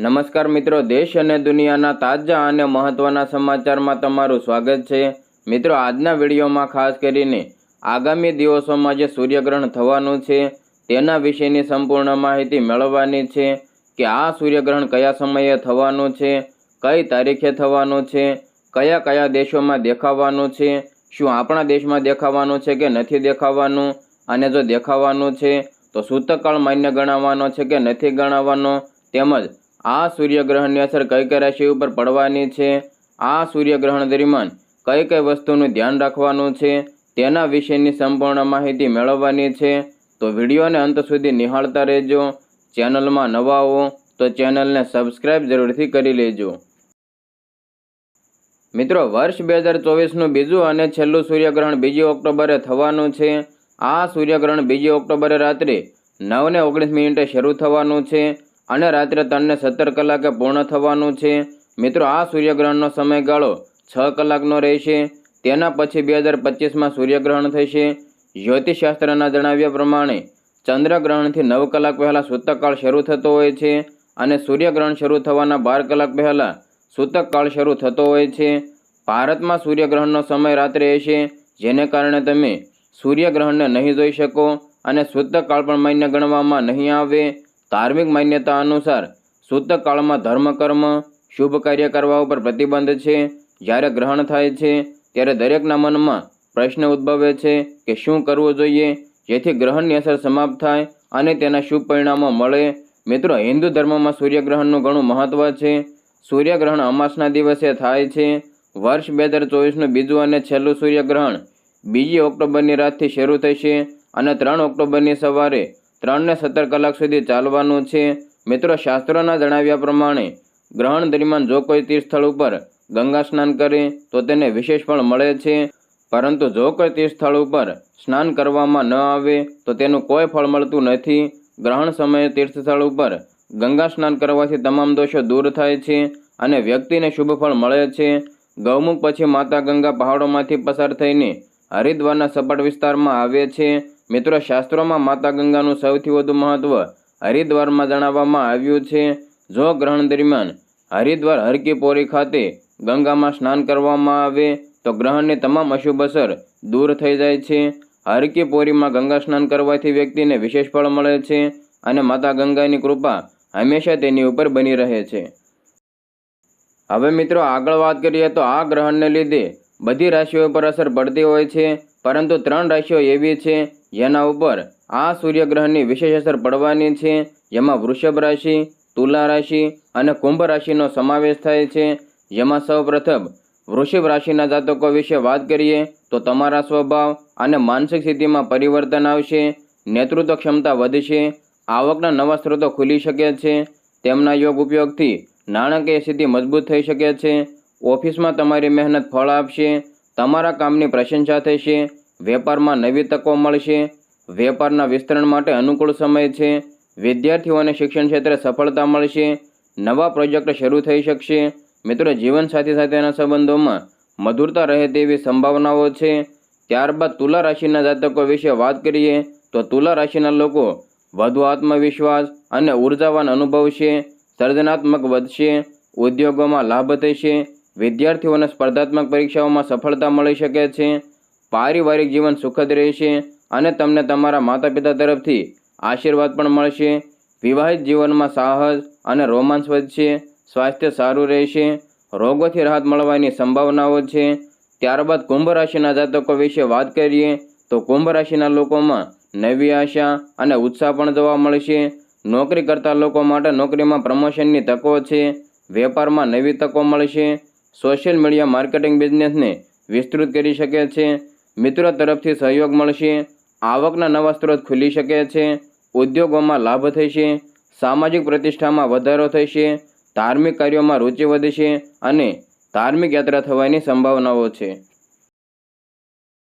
નમસ્કાર મિત્રો, દેશ અને દુનિયાના તાજા અને મહત્વના સમાચારમાં તમારું સ્વાગત છે. મિત્રો, આજના વિડીયોમાં ખાસ કરીને આગામી દિવસોમાં જે સૂર્યગ્રહણ થવાનું છે, તેના વિશેની સંપૂર્ણ માહિતી મેળવવાની છે કે આ સૂર્યગ્રહણ કયા સમયે થવાનું છે, કઈ તારીખે થવાનું છે, કયા કયા દેશોમાં દેખાવાનું છે, શું આપણા દેશમાં દેખાવાનું છે કે નથી દેખાવાનું, અને જો દેખાવાનું છે તો સૂતકાળ માન્ય ગણાવવાનો છે કે નથી ગણાવવાનો, તેમજ આ સૂર્યગ્રહણની અસર કઈ કઈ રાશિ ઉપર પડવાની છે? આ સૂર્યગ્રહણ દરમિયાન કઈ કઈ વસ્તુનું ધ્યાન રાખવાનું છે? તેના વિશેની સંપૂર્ણ માહિતી મેળવવાની છે. તો વિડીયોને અંત સુધી નિહાળતા રહેજો. ચેનલમાં નવા હો તો ચેનલને સબસ્ક્રાઇબ જરૂરથી કરી લેજો. મિત્રો, વર્ષ બે હજાર ચોવીસનું બીજું અને છેલ્લું સૂર્યગ્રહણ બીજી ઓક્ટોબરે થવાનું છે. આ સૂર્યગ્રહણ બીજી ઓક્ટોબરે રાત્રે નવ ને ઓગણીસ મિનિટે શરૂ થવાનું છે. અને રાત્રે ત્રણને સત્તર કલાકે પૂર્ણ થવાનું છે. મિત્રો, આ સૂર્યગ્રહણનો સમયગાળો છ કલાકનો રહેશે. તેના પછી બે હજાર પચીસમાં સૂર્યગ્રહણ થશે. જ્યોતિષશાસ્ત્રના જણાવ્યા પ્રમાણે ચંદ્રગ્રહણથી નવ કલાક પહેલાં સૂતકકાળ શરૂ થતો હોય છે અને સૂર્યગ્રહણ શરૂ થવાના બાર કલાક પહેલાં સૂતકકાળ શરૂ થતો હોય છે. ભારતમાં સૂર્યગ્રહણનો સમય રાત્રે હશે, જેને કારણે તમે સૂર્યગ્રહણને નહીં જોઈ શકો અને સૂતકકાળ પણ માન્ય ગણવામાં નહીં આવે. ધાર્મિક માન્યતા અનુસાર સૂતકકાળમાં ધર્મ, કર્મ, શુભ કાર્ય કરવા ઉપર પ્રતિબંધ છે. જ્યારે ગ્રહણ થાય છે, ત્યારે દરેકના મનમાં પ્રશ્ન ઉદ્ભવે છે કે શું કરવું જોઈએ? જેથી ગ્રહણની અસર સમાપ્ત થાય અને તેના શુભ પરિણામો મળે. મિત્રો, હિન્દુ ધર્મમાં સૂર્યગ્રહણનું ઘણું મહત્ત્વ છે. સૂર્યગ્રહણ અમાસના દિવસે થાય છે. વર્ષ બે હજાર ચોવીસનું બીજું અને છેલ્લું સૂર્યગ્રહણ બીજી ઓક્ટોબરની રાતથી શરૂ થશે અને ત્રણ ઓક્ટોબરની સવારે ત્રણને સત્તર કલાક સુધી ચાલવાનું છે. મિત્રો, શાસ્ત્રોના જણાવ્યા પ્રમાણે, ગ્રહણ દરમિયાન જો કોઈ તીર્થસ્થળ ઉપર ગંગા સ્નાન કરે, તો તેને વિશેષ ફળ મળે છે. પરંતુ જો કોઈ તીર્થ સ્થળ ઉપર સ્નાન કરવામાં ન આવે, તો તેનું કોઈ ફળ મળતું નથી. ગ્રહણ સમયે તીર્થસ્થળ ઉપર ગંગા સ્નાન કરવાથી તમામ દોષો દૂર થાય છે અને વ્યક્તિને શુભ ફળ મળે છે. ગૌમુખ પછી માતા ગંગા પહાડોમાંથી પસાર થઈને હરિદ્વારના સપાટ વિસ્તારમાં આવે છે. મિત્રો, શાસ્ત્રોમાં માતા ગંગાનું સૌથી વધુ મહત્વ હરિદ્વારમાં જણાવવામાં આવ્યું છે. જો ગ્રહણ દરમિયાન હરિદ્વાર હરકી પોરી ખાતે ગંગામાં સ્નાન કરવામાં આવે, તો ગ્રહણની તમામ અશુભ અસર દૂર થઈ જાય છે. હરકી પોરીમાં ગંગા સ્નાન કરવાથી વ્યક્તિને વિશેષ ફળ મળે છે અને માતા ગંગાની કૃપા હંમેશા તેની ઉપર બની રહે છે. હવે મિત્રો, આગળ વાત કરીએ તો આ ગ્રહણને લીધે બધી રાશિઓ પર અસર પડતી હોય છે, પરંતુ ત્રણ રાશિઓ એવી છે, જેના ઉપર આ સૂર્યગ્રહણની વિશેષ અસર પડવાની છે. જેમાં વૃષભ રાશિ, તુલા રાશિ અને કુંભ રાશિનો સમાવેશ થાય છે. જેમાં સૌપ્રથમ વૃષભ રાશિના જાતકો વિશે વાત કરીએ, તો તમારા સ્વભાવ અને માનસિક સ્થિતિમાં પરિવર્તન આવશે, નેતૃત્વ ક્ષમતા વધશે, આવકના નવા સ્ત્રોતો ખુલી શકે છે, તેમના યોગ ઉપયોગથી નાણાકીય સ્થિતિ મજબૂત થઈ શકે છે ઓફિસમાં તમારી મહેનત ફળ આપશે, તમારા કામની પ્રશંસા થશે, વેપારમાં નવી તકો મળશે, વેપારના વિસ્તરણ માટે અનુકૂળ સમય છે વિદ્યાર્થીઓને શિક્ષણ ક્ષેત્રે સફળતા મળશે, નવા પ્રોજેક્ટ શરૂ થઈ શકશે. મિત્રો, જીવનસાથી સાથેના સંબંધોમાં મધુરતા રહે તેવી સંભાવનાઓ છે. ત્યારબાદ તુલા રાશિના જાતકો વિશે વાત કરીએ, તો તુલા રાશિના લોકો વધુ આત્મવિશ્વાસ અને ઉર્જાવાન અનુભવશે, સર્જનાત્મક વધશે, ઉદ્યોગોમાં લાભ થશે વિદ્યાર્થીઓને સ્પર્ધાત્મક પરીક્ષાઓમાં સફળતા મળી શકે છે, પારિવારિક જીવન સુખદ રહેશે અને તમને તમારા માતા પિતા તરફથી આશીર્વાદ પણ મળશે. વિવાહિત જીવનમાં સાહસ અને રોમાંસ વધશે, સ્વાસ્થ્ય સારું રહેશે, રોગોથી રાહત મળવાની સંભાવનાઓ છે. ત્યારબાદ કુંભ રાશિના જાતકો વિશે વાત કરીએ તો કુંભ રાશિના લોકોમાં નવી આશા અને ઉત્સાહ પણ જોવા મળશે. નોકરી કરતા લોકો માટે નોકરીમાં પ્રમોશનની તકો છે, વેપારમાં નવી તકો મળશે સોશિયલ મીડિયા માર્કેટિંગ બિઝનેસને વિસ્તૃત કરી શકે છે, મિત્રો તરફથી સહયોગ મળશે, આવકના નવા સ્ત્રોત ખુલી શકે છે, ઉદ્યોગોમાં લાભ થશે, સામાજિક પ્રતિષ્ઠામાં વધારો થશે, ધાર્મિક કાર્યોમાં રુચિ વધશે અને ધાર્મિક યાત્રા થવાની સંભાવનાઓ છે.